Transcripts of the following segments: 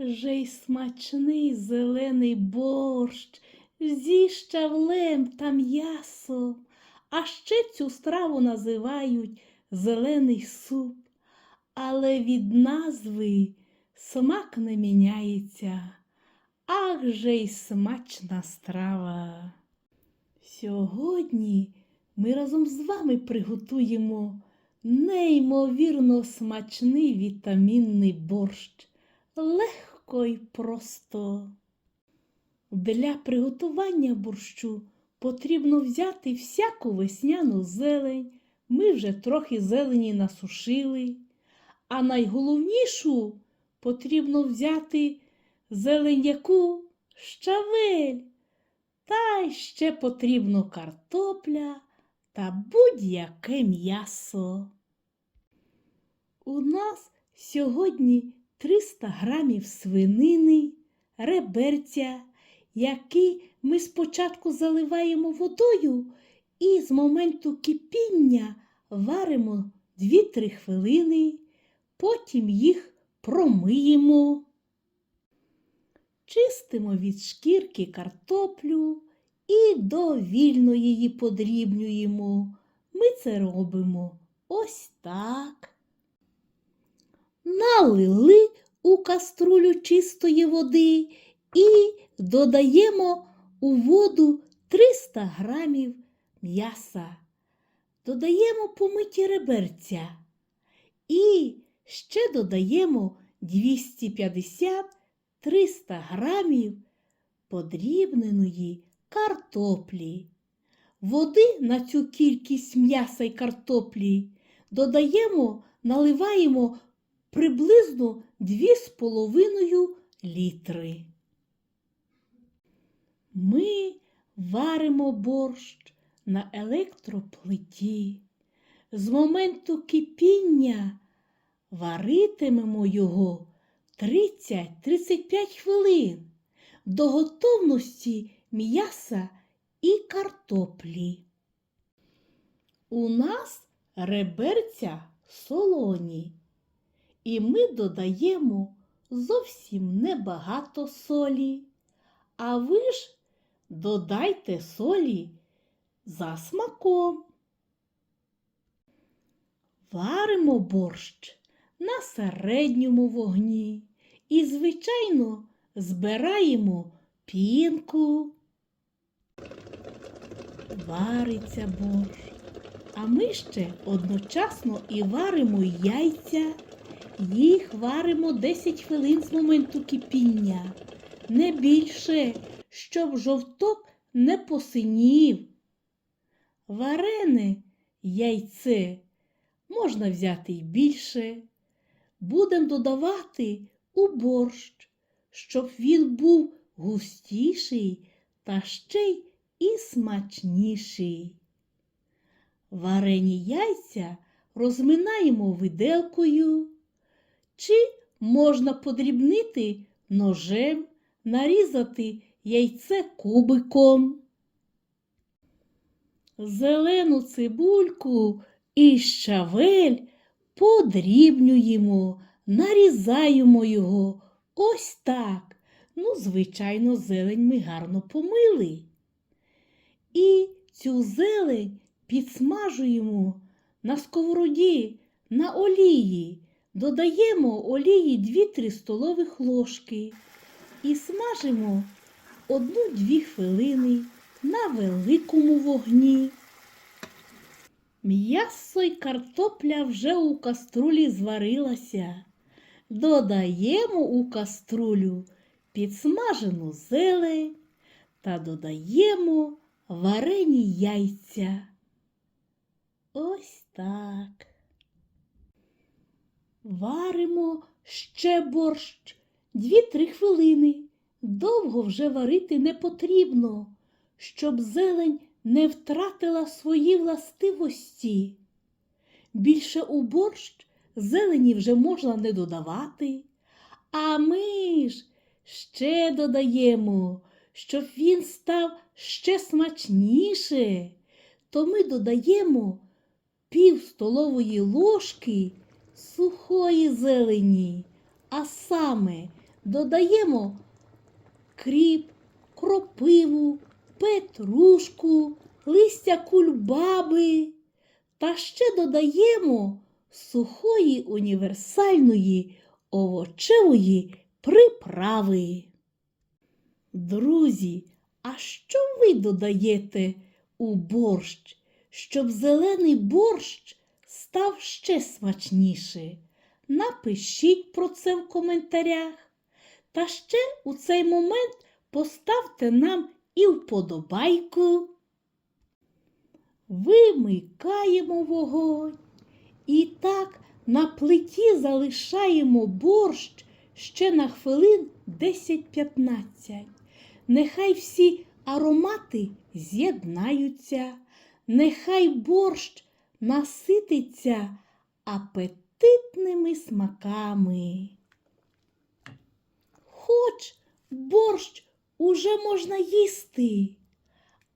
же й смачний зелений борщ зі щавлем та м'ясом. А ще цю страву називають зелений суп, але від назви смак не міняється. Ах же й смачна страва! Сьогодні ми разом з вами приготуємо неймовірно смачний вітамінний борщ. Легко й просто. Для приготування борщу потрібно взяти всяку весняну зелень. Ми вже трохи зелені насушили. А найголовнішу потрібно взяти зелень яку щавель. Та ще потрібно картопля та будь-яке м'ясо. У нас сьогодні 300 грамів свинини, реберця, які ми спочатку заливаємо водою і з моменту кипіння варимо 2-3 хвилини, потім їх промиємо. Чистимо від шкірки картоплю і довільно її подрібнюємо. Ми це робимо ось так. Налили у каструлю чистої води і додаємо у воду 300 грамів м'яса. Додаємо помиті реберця і ще додаємо 250 300 грамів подрібненої картоплі. Води на цю кількість м'яса й картоплі додаємо, наливаємо приблизно 2,5 літри. Ми варимо борщ на електроплиті. З моменту кипіння варитимемо його 30-35 хвилин до готовності м'яса і картоплі. У нас реберця солоні, і ми додаємо зовсім небагато солі. А ви ж додайте солі за смаком. Варимо борщ на середньому вогні і, звичайно, збираємо пінку. Вариться борщ. А ми ще одночасно і варимо яйця. Їх варимо 10 хвилин з моменту кипіння, не більше, щоб жовток не посинів. Варене яйце можна взяти й більше. Будемо додавати у борщ, щоб він був густіший та ще й і смачніший. Варені яйця розминаємо виделкою, чи можна подрібнити ножем, нарізати яйце кубиком. Зелену цибульку і щавель подрібнюємо, нарізаємо його ось так. Ну, звичайно, зелень ми гарно помили. І цю зелень підсмажуємо на сковороді, на олії. Додаємо олії 2-3 столових ложки і смажимо 1-2 хвилини на великому вогні. М'ясо й картопля вже у каструлі зварилася. Додаємо у каструлю підсмажену зелень та додаємо варені яйця. Ось так. Варимо ще борщ 2-3 хвилини. Довго вже варити не потрібно, щоб зелень не втратила свої властивості. Більше у борщ зелені вже можна не додавати, а ми ж ще додаємо, щоб він став ще смачніше, то ми додаємо пів столової ложки сухої зелені, а саме додаємо кріп, кропиву, петрушку, листя кульбаби та ще додаємо сухої універсальної овочевої приправи. Друзі, а що ви додаєте у борщ, щоб зелений борщ став ще смачніше? Напишіть про це в коментарях. Та ще у цей момент поставте нам і вподобайку. Вимикаємо вогонь. І так на плиті залишаємо борщ ще на хвилин 10-15. Нехай всі аромати з'єднаються, нехай борщ насититься апетитними смаками. Хоч борщ уже можна їсти.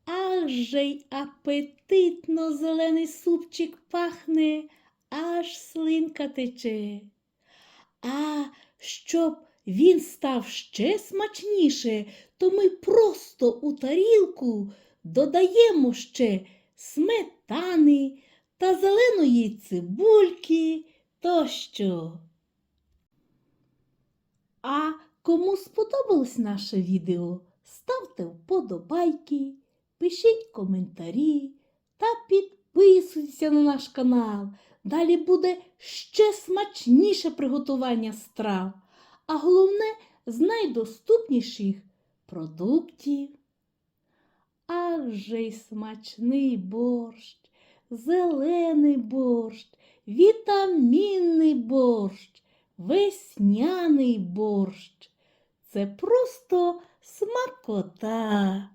Аж же й апетитно зелений супчик пахне, аж слинка тече. А щоб він став ще смачніше, то ми просто у тарілку додаємо ще сметани та зеленої цибульки тощо. А кому сподобалось наше відео, ставте вподобайки, пишіть коментарі та підписуйтесь на наш канал. Далі буде ще смачніше приготування страв, а головне з найдоступніших продуктів. Ах же й смачний борщ, зелений борщ, вітамінний борщ, весняний борщ. Це просто смакота.